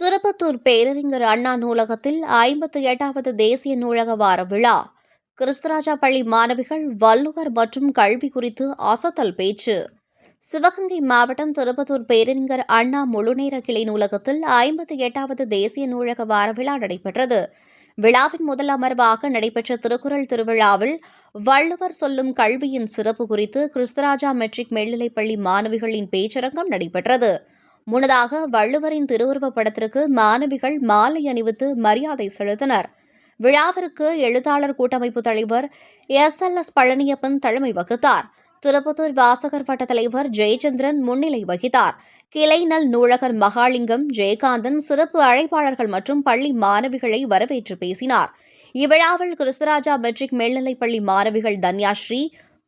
திருப்பத்தூர் பேரறிஞர் அண்ணா நூலகத்தில் ஐம்பத்தி எட்டாவது தேசிய நூலக வார விழா. கிறிஸ்தராஜா பள்ளி மாணவிகள் வள்ளுவர் மற்றும் கல்வி குறித்து அசத்தல் பேச்சு. சிவகங்கை மாவட்டம் திருப்பத்தூர் பேரறிஞர் அண்ணா முழுநேர கிளை நூலகத்தில் ஐம்பத்தி எட்டாவது தேசிய நூலக வார விழா நடைபெற்றது. விழாவின் முதல் அமர்வாக நடைபெற்ற திருக்குறள் திருவிழாவில் வள்ளுவர் சொல்லும் கல்வியின் சிறப்பு குறித்து கிறிஸ்தராஜா மெட்ரிக் மேல்நிலைப்பள்ளி மாணவிகளின் பேச்சரங்கம் நடைபெற்றது. முன்னதாக வள்ளுவரின் திருவுருவப் படத்திற்கு மாணவிகள் மாலை அணிவித்து மரியாதை செலுத்தினர். விழாவிற்கு எழுத்தாளர் கூட்டமைப்பு தலைவர் எஸ். எல். எஸ். பழனியப்பன் தலைமை வகித்தார். திருப்பத்தூர் வாசகர் வட்ட தலைவர் ஜெயச்சந்திரன் முன்னிலை வகித்தார். கிளைநல் நூலகர் மகாலிங்கம் ஜெயகாந்தன் சிறப்பு அழைப்பாளர்கள் மற்றும் பள்ளி மாணவிகளை வரவேற்று பேசினார். இவ்விழாவில் கிறிஸ்தராஜா மெட்ரிக் மேல்நிலைப்பள்ளி மாணவிகள் தன்யாஸ்ரீ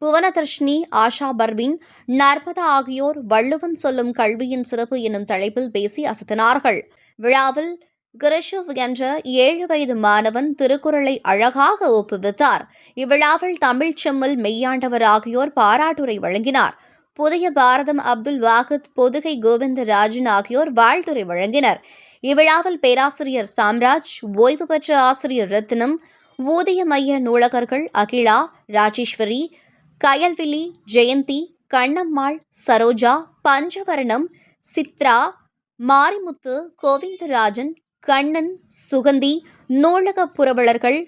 புவனதர்ஷினி ஆஷா பர்வீன் நர்மதா ஆகியோர் வள்ளுவன் சொல்லும் கல்வியின் சிறப்பு என்னும் தலைப்பில் பேசி அசத்தினார்கள். விழாவில் கிரிஷவ் என்ற ஏழு வயது மாணவன் திருக்குறளை அழகாக ஒப்புவித்தார். இவ்விழாவில் தமிழ்ச் செம்மல் மெய்யாண்டவர் ஆகியோர் பாராட்டுரை வழங்கினார். புதிய பாரதம் அப்துல் வாஹித் பொதுகை கோவிந்தராஜன் ஆகியோர் வாழ்த்துரை வழங்கினர். இவ்விழாவில் பேராசிரியர் சாம்ராஜ் ஓய்வு பெற்ற ஆசிரியர் ரத்னம் ஊதிய மைய நூலகர்கள் அகிலா ராஜேஸ்வரி கயல்விழி ஜெயந்தி கண்ணம்மாள் சரோஜா பஞ்சவரணம் சித்ரா மாரிமுத்து கோவிந்தராஜன் கண்ணன் சுகந்தி நூலக புரவலர்கள்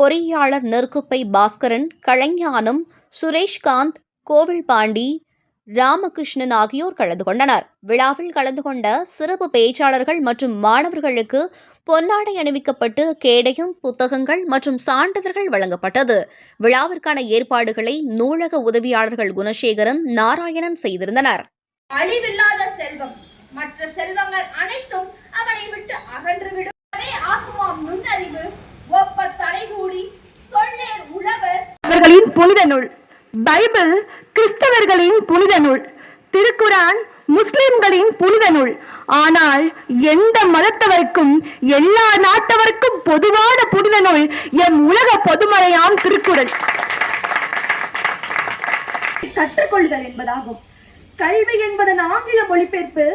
பொறியாளர் நெற்குப்பை பாஸ்கரன் கலைஞானம் சுரேஷ்காந்த் கோவில் பாண்டி ராமகிருஷ்ணன் ஆகியோர் கலந்து கொண்டனர். விழாவில் கலந்து கொண்ட சிறப்பு பேச்சாளர்கள் மற்றும் மாணவர்களுக்கு பொன்னாடை அணிவிக்கப்பட்டு கேடயம் புத்தகங்கள் மற்றும் சான்றிதழ்கள் வழங்கப்பட்டது. விழாவிற்கான ஏற்பாடுகளை நூலக உதவியாளர்கள் குணசேகரன் நாராயணன் செய்திருந்தனர். அழிவில்லாத செல்வம். மற்ற செல்வங்கள் அனைத்தும் அவனை விட்டு அகன்றுவிடும். நுண்ணறிவு ஒப்ப தலைகூடி சொல்லேர் உழவர். அவர்களின் புனித நூல் பைபிள் கிறிஸ்தவர்களின் புனித நூல் திருக்குரான் முஸ்லிம்களின் புனித நூல். ஆனால் எந்த மதத்தவருக்கும் எல்லா நாட்டவருக்கும் பொதுவான புனித நூல் எம் உலக பொதுமறையாம் திருக்குறள். கற்றுக்கொள்ளுதல் என்பதாகும். கல்வி என்பதன் ஆங்கில மொழிபெயர்ப்பு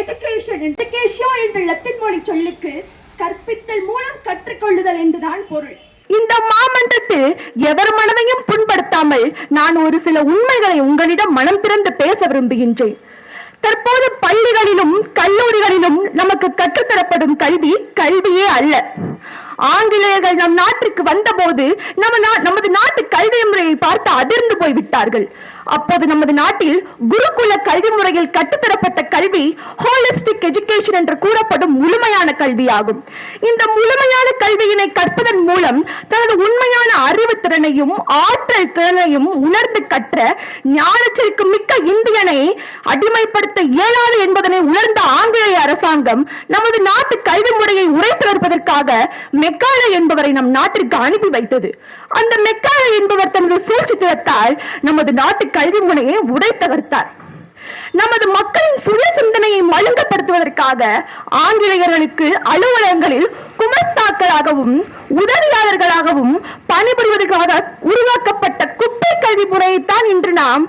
எஜுகேஷன் எஜுகேஷன் என்ற லத்தீன் மொழி சொல்லுக்கு கற்பித்தல் மூலம் கற்றுக்கொள்ளுதல் என்றுதான் பொருள். இந்த மாமன்றத்தில் எவர் மனதையும் புண்படுத்தாமல் நான் ஒரு சில உண்மைகளை உங்களிடம் மனம் திறந்து பேச விரும்புகின்றேன். தற்போது பள்ளிகளிலும் கல்லூரிகளிலும் நமக்கு கற்றுத்தரப்படும் கல்வி கல்வியே அல்ல. ஆங்கிலேயர்கள் நம் நாட்டிற்கு வந்தபோது நம்ம நா- நமது நாட்டு கல்வி முறையை பார்த்து அதிர்ந்து போய் விட்டார்கள் அப்போது நமது நாட்டில் குருகுல கல்வி முறையில் கட்டுத்தரப்பட்ட கல்வி ஹோலிஸ்டிக் எஜுகேஷன் என்று கூறப்படும் முழுமையான கல்வியாகும். இந்த முழுமையான கல்வியினை கற்பதன் மூலம் தனது உண்மையான அறிவு திறனையும் ஆற்றல் திறனையும் உணர்ந்து கற்ற ஞானச்சிற்கு மிக்க இந்தியனை அடிமைப்படுத்த இயலாது என்பதனை உணர்ந்த ஆங்கிலேய அரசாங்கம் நமது நாட்டு கல்வி முறையை உரைத்தளர்ப்பதற்காக மெக்காலே என்பவரை நம் நாட்டிற்கு அனுப்பி வைத்தது. அந்த மெக்காலே என்பவர் தனது சூழ்ச்சி திறத்தால் நமது நாட்டு கல்வி முறையை உடைத்தகர்த்தார் நமது மக்களின் சுய சிந்தனையை மழுங்கப்படுத்துவதற்காக ஆங்கிலேயர்களுக்கு அலுவலகங்களில் குமஸ்தாக்களாகவும் உதவியாளர்களாகவும் பணிபுரிவதற்காக உருவாக்கப்பட்ட குப்பை கல்வி முறையைத்தான் இன்று நாம்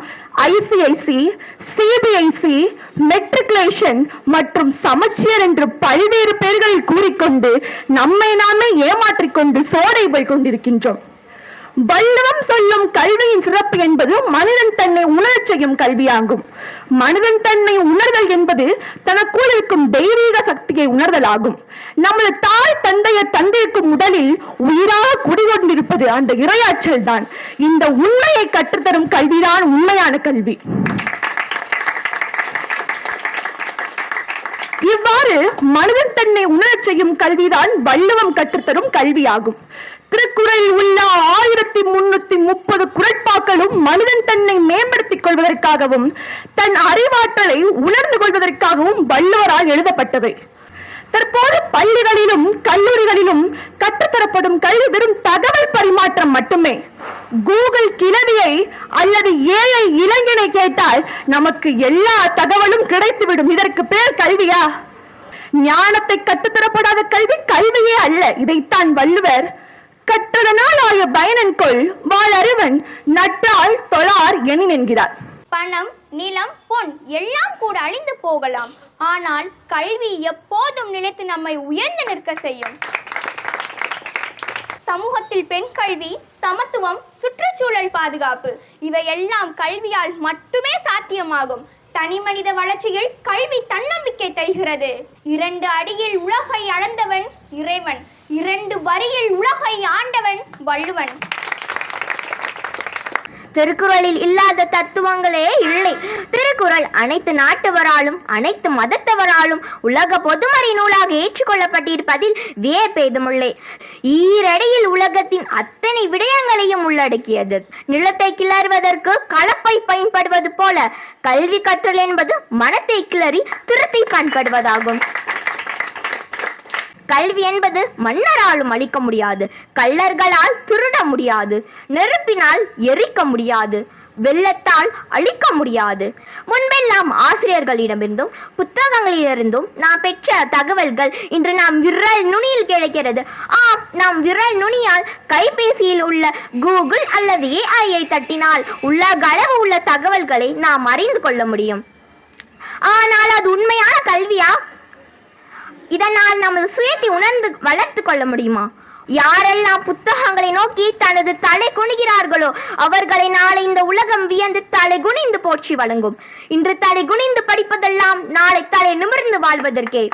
ஐசிஐசி சிபிஐசி மெட்ரிகுலேஷன் மற்றும் சமச்சீர் என்று பல்வேறு பெயர்களில் கூறிக்கொண்டு நம்மை நாமே ஏமாற்றிக்கொண்டு சோடை போய் கொண்டிருக்கின்றோம். வள்ளுவம் சொல்லும் கல்வியின் சிறப்பு என்பது மனிதன் தன்னை உணரச் செய்யும் கல்வியாகும். மனிதன் தன்னை உணர்தல் என்பது தனக்குள் இருக்கும் தெய்வீக சக்தியை உணர்தல் ஆகும் நமது தாய் தந்தையர் தந்தைக்கும் உடலில் உயிராக குடிகொண்டிருப்பது அந்த இரையாற்றல் தான் இந்த உண்மையை கற்றுத்தரும் கல்விதான் உண்மையான கல்வி. இவ்வாறு மனிதன் தன்னை உணரச் செய்யும் கல்விதான் வள்ளுவம் கற்றுத்தரும் கல்வியாகும். திருக்குறளில் உள்ள ஆயிரத்தி முன்னூத்தி முப்பது குரட்பாக்களும் மனிதன் தன்னை மேம்படுத்திக் கொள்வதற்காகவும் தன் அறிவாற்றலை உணர்ந்து கொள்வதற்காகவும் வள்ளுவரால் எழுதப்பட்டவை தற்போது பள்ளிகளிலும் கல்லூரிகளிலும் கற்றுத்தரப்படும் கல்வி வெறும் தகவல் பரிமாற்றம் மட்டுமே. கூகுள் கிளவியை அல்லது ஏஐ இளைஞனை கேட்டால் நமக்கு எல்லா தகவலும் கிடைத்துவிடும். இதற்கு பேர் கல்வியா? ஞானத்தை கற்றுத்தரப்படாத கல்வி கல்வியே அல்ல. இதைத்தான் வள்ளுவர் கற்றதனால் ஆய பயனன் கொள் வாழறிவன் நற்றால் தொழார் எனின் என்கிறார். பணம் நிலம் பொன் எல்லாம் கூட அழிந்து போகலாம். ஆனால் கல்வி எப்போதும் நிலைத்து நம்மை உயர்ந்து நிற்க செய்யும். சமூகத்தில் பெண் கல்வி சமத்துவம் சுற்றுச்சூழல் பாதுகாப்பு இவையெல்லாம் கல்வியால் மட்டுமே சாத்தியமாகும். தனி மனித வளர்ச்சியில் கல்வி தன்னம்பிக்கை தருகிறது. இரண்டு அடியில் உலகை அளந்தவன் இறைவன். இரண்டு வரியில் உலகை ஆண்டவன் வள்ளுவன். திருக்குறளில் இல்லாத தத்துவங்களே இல்லை. திருக்குறள் அனைத்து நாட்டவராலும் அனைத்து மதத்தவராலும் உலக பொதுமறை நூலாக ஏற்றுக்கொள்ளப்பட்டிருப்பதில் வியப்பேதுமில்லை ஈரடியில் உலகத்தின் அத்தனை விடயங்களையும் உள்ளடக்கியது. நிலத்தை கிளறுவதற்கு கலப்பை பயன்படுவது போல கல்வி கற்றல் என்பது மனத்தை கிளறி திருத்தி பயன்படுவதாகும் கல்வி என்பது மன்னராலும் அளிக்க முடியாது கள்ளர்களால் திருட முடியாது நெருப்பினால் எரிக்க முடியாது வெள்ளத்தால் அழிக்க முடியாது. முன்பெல்லாம் ஆசிரியர்களிடமிருந்தும் புத்தகங்களிலிருந்தும் நாம் பெற்ற தகவல்கள் இன்று நாம் விரல் நுனியில் கிடைக்கிறது. ஆம் நாம் விரல் நுனியால் கைபேசியில் உள்ள கூகுள் அல்லது ஏஐயை தட்டினால் உலக அளவு உள்ள தகவல்களை நாம் அறிந்து கொள்ள முடியும். ஆனால் அது உண்மையான கல்வியா? இதனால் நமது சுயத்தை உணர்ந்து வளர்த்து கொள்ள முடியுமா? யாரெல்லாம் புத்தகங்களை நோக்கி தனது தலை குனிகிறார்களோ அவர்களை நாளை இந்த உலகம் வியந்து தலை குனிந்து போற்றி வழங்கும். இன்று தலை குனிந்து படிப்பதெல்லாம் நாளை தலை நிமிர்ந்து வாழ்வதற்கே.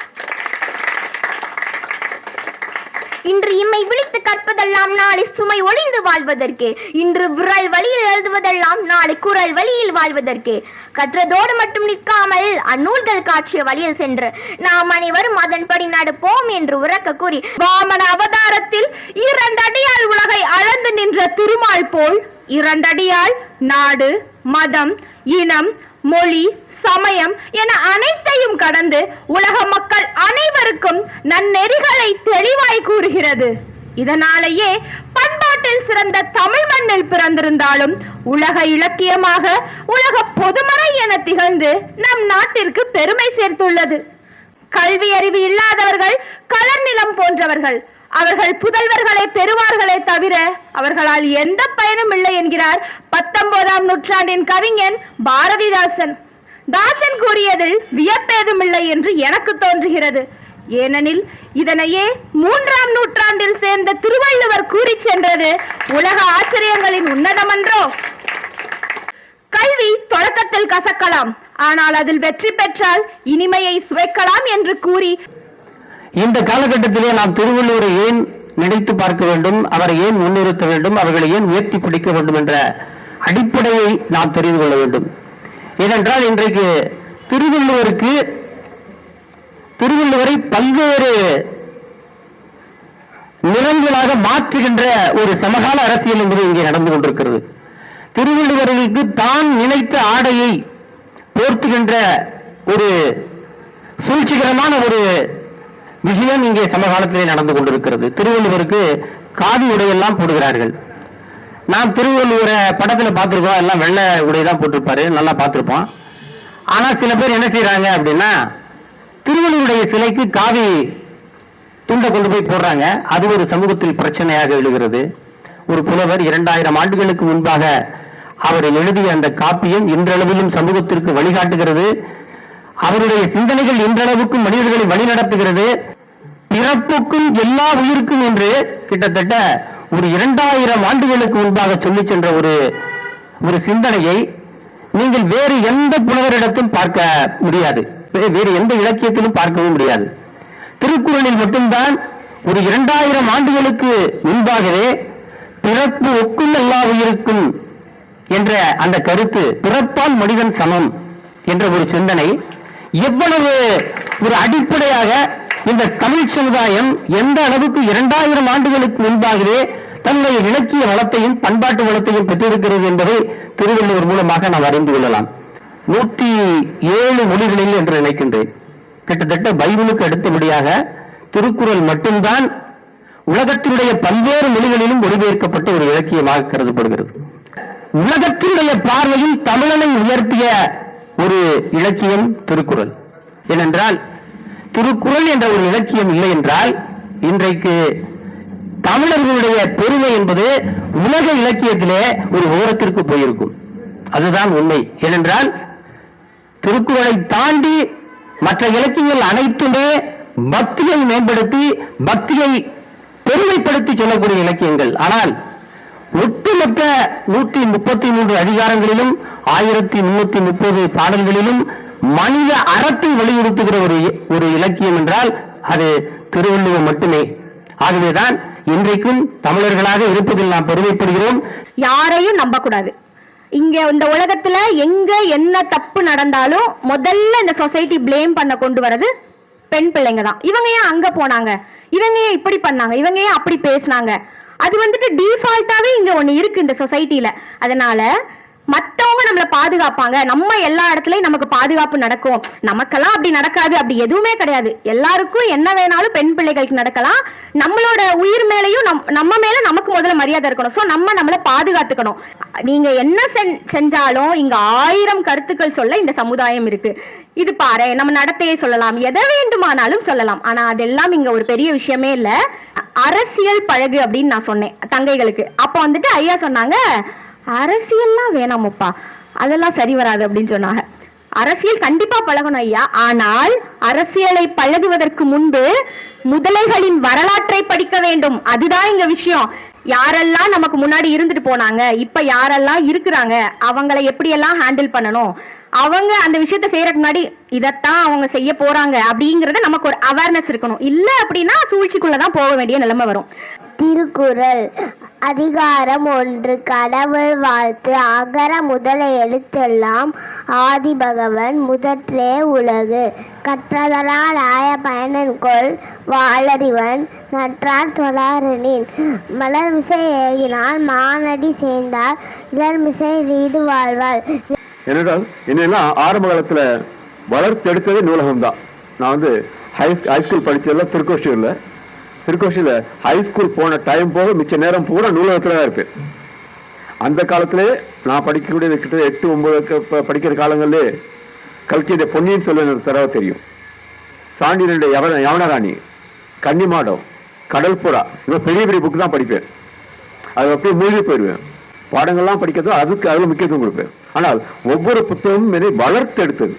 இன்று இம்மை விழித்து கற்பதெல்லாம் நாளை சுமை ஒளிந்து வாழ்வதற்கே. இன்று விரல் வழியில் எழுதுவதெல்லாம் நாளை குரல் வழியில் வாழ்வதற்கே. கற்றதோடு மட்டும் நிற்காமல் அந்நூல்கள் காட்சிய வழியில் சென்று நாம் அனைவரும் அதன்படி நடப்போம் என்று உறக்க கூறி வாமன அவதாரத்தில் இரண்டடியால் உலகை அளந்து நின்ற திருமால் போல் இரண்டடியால் நாடு மதம் இனம் மொழி சமயம் என அனைத்தையும் கடந்து உலக மக்கள் அனைவருக்கும் நன்னெறிகளை தெளிவாய் கூறுகிறது. இதனாலேயே பண்பாட்டில் சிறந்த தமிழ் மண்ணில் பிறந்திருந்தாலும் உலக இலக்கியமாக உலக பொதுமறை என திகழ்ந்து நம் நாட்டிற்கு பெருமை சேர்த்துள்ளது. கல்வி அறிவு இல்லாதவர்கள் கலர் நிலம் போன்றவர்கள் அவர்கள் புதல்வர்களை பெறுவார்களே தவிர அவர்களால் எந்த பயனும் இல்லை என்கிறார் பத்தொன்பதாம் நூற்றாண்டின் கவிஞன் பாரதிதாசன். தாசன் கூறியதில் வியப்பேதுமில்லை என்று எனக்கு தோன்றுகிறது. ஏனெனில் இதனையே மூன்றாம் நூற்றாண்டில் சேர்ந்த திருவள்ளுவர் கூறிச் சென்றது உலக ஆச்சரியங்களின் உன்னதமன்றோ? கல்வி தொடக்கத்தில் கசக்கலாம் ஆனால் அதில் வெற்றி பெற்றால் இனிமையை சுவைக்கலாம் என்று கூறி. இந்த காலகட்டத்திலே நாம் திருவள்ளுவரை ஏன் நினைத்து பார்க்க வேண்டும் அவரை ஏன் முன்னிறுத்த வேண்டும் அவர்களை ஏன் உயர்த்தி பிடிக்க வேண்டும் என்ற அடிப்படையை நாம் தெரிந்து கொள்ள வேண்டும். ஏனென்றால் இன்றைக்கு திருவள்ளுவருக்கு திருவள்ளுவரை பல்வேறு நிறங்களாக மாற்றுகின்ற ஒரு சமகால அரசியல் என்பது இங்கே நடந்து கொண்டிருக்கிறது. திருவள்ளுவர்களுக்கு தான் நினைத்த ஆடையை போர்த்துகின்ற ஒரு சூழ்ச்சிகரமான ஒரு விஷயம் இங்கே சமகாலத்திலே நடந்து கொண்டிருக்கிறது. திருவள்ளுவருக்கு காவி உடையெல்லாம் போடுகிறார்கள். நான் திருவள்ளுவரை படத்துல பார்த்துருக்கோம். எல்லாம் வெள்ளை உடை தான் போட்டிருப்பாரு. நல்லா பார்த்துருப்போம். ஆனா சில பேர் என்ன செய்கிறாங்க அப்படின்னா திருவள்ளுவருடைய சிலைக்கு காவி துண்டை கொண்டு போய் போடுறாங்க. அது ஒரு சமூகத்தில் பிரச்சனையாக எழுகிறது. ஒரு புலவர் இரண்டாயிரம் ஆண்டுகளுக்கு முன்பாக அவர் எழுதிய அந்த காப்பியம் இன்றளவிலும் சமூகத்திற்கு வழிகாட்டுகிறது. அவருடைய சிந்தனைகள் இன்றளவுக்கும் மனிதர்களை வழிநடத்துகிறது. பிறப்புக்கும் எல்லா உயிருக்கும் என்று கிட்டத்தட்ட ஒரு இரண்டாயிரம் ஆண்டுகளுக்கு முன்பாக சொல்லி சென்ற ஒரு ஒரு சிந்தனையை நீங்கள் வேறு எந்த புலவரிடத்தும் பார்க்க முடியாது. வேறு எந்த இலக்கியத்திலும் பார்க்கவும் முடியாது. திருக்குறளில் மட்டும்தான் ஒரு இரண்டாயிரம் ஆண்டுகளுக்கு முன்பாகவே பிறப்பு ஒக்கும் எல்லா உயிருக்கும் என்ற அந்த கருத்து பிறப்பால் மனிதன் சமம் என்ற ஒரு சிந்தனை எவ்வளவு ஒரு அடிப்படையாக இந்த தமிழ் சமுதாயம் எந்த அளவுக்கு இரண்டாயிரம் ஆண்டுகளுக்கு முன்பாகவே தன்னுடைய இலக்கிய வளத்தையும் பண்பாட்டு வளத்தையும் பெற்றிருக்கிறது என்பதை திருவள்ளுவர் மூலமாக நாம் அறிந்து கொள்ளலாம். நூத்தி ஏழு மொழிகளில் என்று நினைக்கின்றேன். கிட்டத்தட்ட பைபிளுக்கு அடுத்தபடியாக திருக்குறள் மட்டும்தான் உலகத்தினுடைய பல்வேறு மொழிகளிலும் மொழிபெயர்க்கப்பட்ட ஒரு இலக்கியமாக கருதப்படுகிறது. உலகத்தினுடைய பார்வையில் தமிழனை உயர்த்திய ஒரு இலக்கியம் திருக்குறள். ஏனென்றால் திருக்குறள் என்ற ஒரு இலக்கியம் இல்லை என்றால் இன்றைக்கு தமிழர்களுடைய பெருமை என்பது உலக இலக்கியத்திலே ஒரு ஓரத்திற்கு போயிருக்கும். அதுதான் உண்மை. ஏனென்றால் திருக்குறளை தாண்டி மற்ற இலக்கியங்கள் அனைத்துமே பக்தியை மேம்படுத்தி பக்தியை பெருமைப்படுத்தி சொல்லக்கூடிய இலக்கியங்கள். ஆனால் ஒட்டுமொத்த நூற்றி முப்பத்தி மூன்று அதிகாரங்களிலும் ஆயிரத்தி முன்னூத்தி முப்பது பாடல்களிலும் மனித அறத்தை வலியுறுத்துகிற ஒரு ஒரு இலக்கியம் என்றால் அது திருவள்ளுவர் மட்டுமே. ஆகவேதான் இன்றைக்கும் தமிழர்களாக இருப்பதில் நாம் பெருமைப்படுகிறோம். யாரையும் நம்ப கூடாது இங்க இந்த உலகத்துல எங்க என்ன தப்பு நடந்தாலும் முதல்ல இந்த சொசைட்டி ப்ளேம் பண்ண கொண்டு வரது பெண் பிள்ளைங்க தான். இவங்க ஏன் அங்க போனாங்க? இவங்க ஏன் இப்படி பண்ணாங்க? இவங்க ஏன் அப்படி பேசினாங்க? அது வந்துட்டு டிஃபால்ட்டாவே இங்க ஒண்ணு இருக்கு இந்த சொசைட்டில. அதனால மத்தவங்க நம்மள பாதுகாப்பாங்க. நம்ம எல்லா இடத்துலயும் நமக்கு பாதுகாப்பு நடக்கும். நமக்கெல்லாம் அப்படி நடக்காது. அப்படி எதுவுமே கிடையாது. எல்லாருக்கும் என்ன வேணாலும் பெண் பிள்ளைகளுக்கு நடக்கலாம். நம்மளோட உயிர் மேலையும் நம் நம்ம மேல நமக்கு முதல்ல மரியாதை இருக்கணும். சோ நம்ம நம்மள பாதுகாத்துக்கணும். நீங்க என்ன செஞ்சாலும் இங்க ஆயிரம் கருத்துக்கள் சொல்ல இந்த சமுதாயம் இருக்கு. இது பாரு நம்ம நடத்தையை சொல்லலாம். எதை வேண்டுமானாலும் சொல்லலாம். ஆனா அதெல்லாம் இங்க ஒரு பெரிய விஷயமே இல்ல. அரசியல் பழகு அப்படின்னு நான் சொன்னேன். தங்கைகளுக்கு. அப்ப வந்துட்டு ஐயா சொன்னாங்க அரசியல்லாம் வேணாமப்பா. அதெல்லாம் சரி வராது அப்படின்னு சொன்னாங்க. அரசியல் கண்டிப்பா பழகணும் ஐயா. ஆனால் அரசியலை பழகுவதற்கு முன்பு முதலைகளின் வரலாற்றை படிக்க வேண்டும். அதுதான் இங்க விஷயம். யாரெல்லாம் நமக்கு முன்னாடி இருந்துட்டு போனாங்க இப்ப யாரெல்லாம் இருக்கிறாங்க அவங்களை எப்படியெல்லாம் ஹேண்டில் பண்ணணும்? அவங்க அந்த விஷயத்த செய்யறதுக்கு முன்னாடி இதைத்தான் அவங்க செய்ய போறாங்க அப்படிங்கறத நமக்கு ஒரு அவேர்னஸ் இருக்கணும். இல்ல அப்படின்னா சூழ்ச்சிக்குள்ளதான் போக வேண்டிய நிலைமை வரும். திருக்குறள் அதிகாரம் ஒன்று கடவுள் வாழ்த்து அகர முதல எழுத்தெல்லாம் ஆதி பகவன் முதற்றே உலகு. கற்றதனால் ஆய பயனன்கொள் வாழறிவன் நற்றார் தொழாரனின். மலர் மிசை ஏகினால் மானடி சேர்ந்தார் இளர் மிசை ரீடு வாழ்வாள் ஏனென்றால் என்னெல்லாம் ஆரம்ப காலத்தில் வளர்த்தெடுத்ததே நூலகம் தான் நான் வந்து ஹை ஹைஸ்கூல் படித்ததெல்லாம் திருக்கோஷ்டியூரில். திருக்கோஷ்டியில் ஹைஸ்கூல் போன டைம் போக மிச்ச நேரம் பூரா நூலகத்தில் தான் இருப்பேன் அந்த காலத்திலே நான் படிக்கக்கூடிய கிட்ட எட்டு ஒம்பது படிக்கிற காலங்களிலே கல்கியுடைய பொன்னியின் செல்வன் தரவ தெரியும். சாண்டியனுடைய யவன யவனராணி கன்னிமாடம் கடல்புறா இவ்வளோ பெரிய பெரிய புக்கு தான் படிப்பேன். அது அப்படியே மூழ்கி போயிடுவேன் பாடங்கள்லாம் படிக்கிறதோ அதுக்கு அதில் முக்கியத்துவம் கொடுப்பேன். ஆனால் ஒவ்வொரு புத்தகமும் என்னை வளர்த்தெடுத்தது.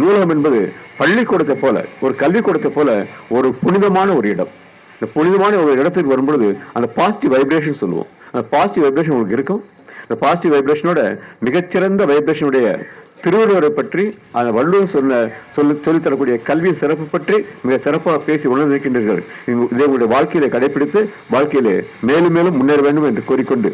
நூலகம் என்பது பள்ளிக்கூடத்தை போல ஒரு கல்விக்கூடத்தை போல ஒரு புனிதமான ஒரு இடம். இந்த புனிதமான ஒரு இடத்துக்கு வரும்பொழுது அந்த பாசிட்டிவ் வைப்ரேஷன் சொல்லுவோம். அந்த பாசிட்டிவ் வைப்ரேஷன் உங்களுக்கு இருக்கும்? இந்த பாசிட்டிவ் வைப்ரேஷனோட மிகச்சிறந்த வைப்ரேஷனுடைய திருவள்ளுவரை பற்றி அந்த வள்ளுவர் சொன்ன சொல்லி சொல்லித் தரக்கூடிய கல்வியின் சிறப்பு பற்றி மிக சிறப்பாக பேசி உணர்ந்திருக்கின்றீர்கள் இதை உங்களுடைய வாழ்க்கையில கடைபிடித்து வாழ்க்கையிலே மேலும் மேலும் முன்னேற வேண்டும் என்று கூறிக்கொண்டு